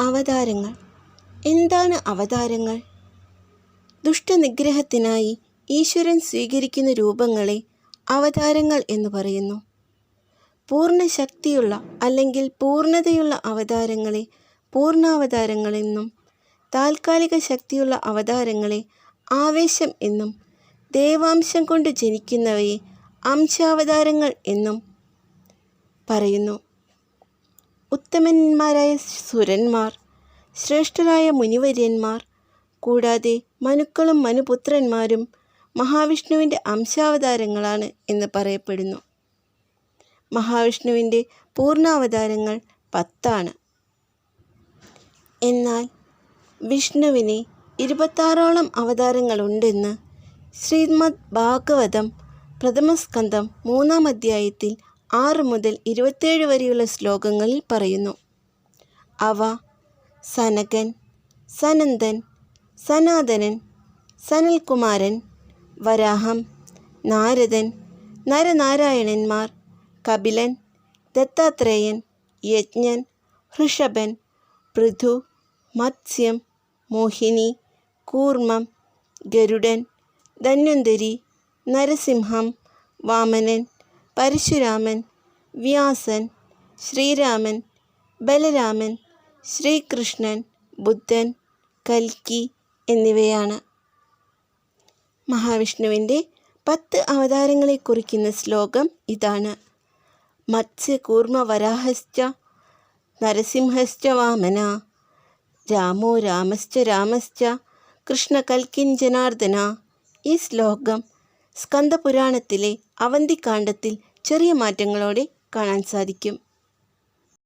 അവതാരങ്ങൾ. എന്താണ് അവതാരങ്ങൾ? ദുഷ്ടനിഗ്രഹത്തിനായി ഈശ്വരൻ സ്വീകരിക്കുന്ന രൂപങ്ങളെ അവതാരങ്ങൾ എന്ന് പറയുന്നു. പൂർണ ശക്തിയുള്ള അല്ലെങ്കിൽ പൂർണതയുള്ള അവതാരങ്ങളെ പൂർണാവതാരങ്ങളെന്നും താൽക്കാലിക ശക്തിയുള്ള അവതാരങ്ങളെ ആവേശം എന്നും ദേവാംശം കൊണ്ട് ജനിക്കുന്നവയെ അംശാവതാരങ്ങൾ എന്നും പറയുന്നു. ഉത്തമന്മാരായ സുരന്മാർ ശ്രേഷ്ഠരായ മുനിവര്യന്മാർ കൂടാതെ മനുക്കളും മനുപുത്രന്മാരും മഹാവിഷ്ണുവിന്റെ അംശാവതാരങ്ങളാണ് എന്ന് പറയപ്പെടുന്നു. മഹാവിഷ്ണുവിന്റെ പൂർണാവതാരങ്ങൾ പത്താണ്. എന്നാൽ വിഷ്ണുവിന് ഇരുപത്താറോളം അവതാരങ്ങളുണ്ടെന്ന് ശ്രീമദ് ഭാഗവതം പ്രഥമസ്കന്ധം മൂന്നാം അധ്യായത്തിൽ ആറ് മുതൽ ഇരുപത്തേഴ് വരെയുള്ള ശ്ലോകങ്ങളിൽ പറയുന്നു. അവ സനകൻ സനന്ദൻ സനാതനൻ സനൽകുമാരൻ വരാഹം നാരദൻ നരനാരായണന്മാർ കപിലൻ ദത്താത്രേയൻ യജ്ഞൻ ഋഷഭൻ പൃഥു മത്സ്യം മോഹിനി കൂർമ്മം ഗരുഡൻ ധന്വന്തരി നരസിംഹം വാമനൻ പരശുരാമൻ വ്യാസൻ ശ്രീരാമൻ ബലരാമൻ ശ്രീകൃഷ്ണൻ ബുദ്ധൻ കൽക്കി എന്നിവയാണ്. മഹാവിഷ്ണുവിന്റെ പത്ത് അവതാരങ്ങളെ കുറിക്കുന്ന ശ്ലോകം ഇതാണ്. മത്സ്യ കൂർമ്മ വരാഹശ്ച നരസിംഹശ്ച വാമന രാമോ രാമശ്ച രാമശ്ച കൃഷ്ണ കൽക്കിൻ ജനാർദ്ദന ഈ ശ്ലോകം സ്കന്ദപുരാണത്തിലെ അവന്തികാണ്ഡത്തിൽ ചെറിയ മാറ്റങ്ങളോടെ കാണാൻ സാധിക്കും.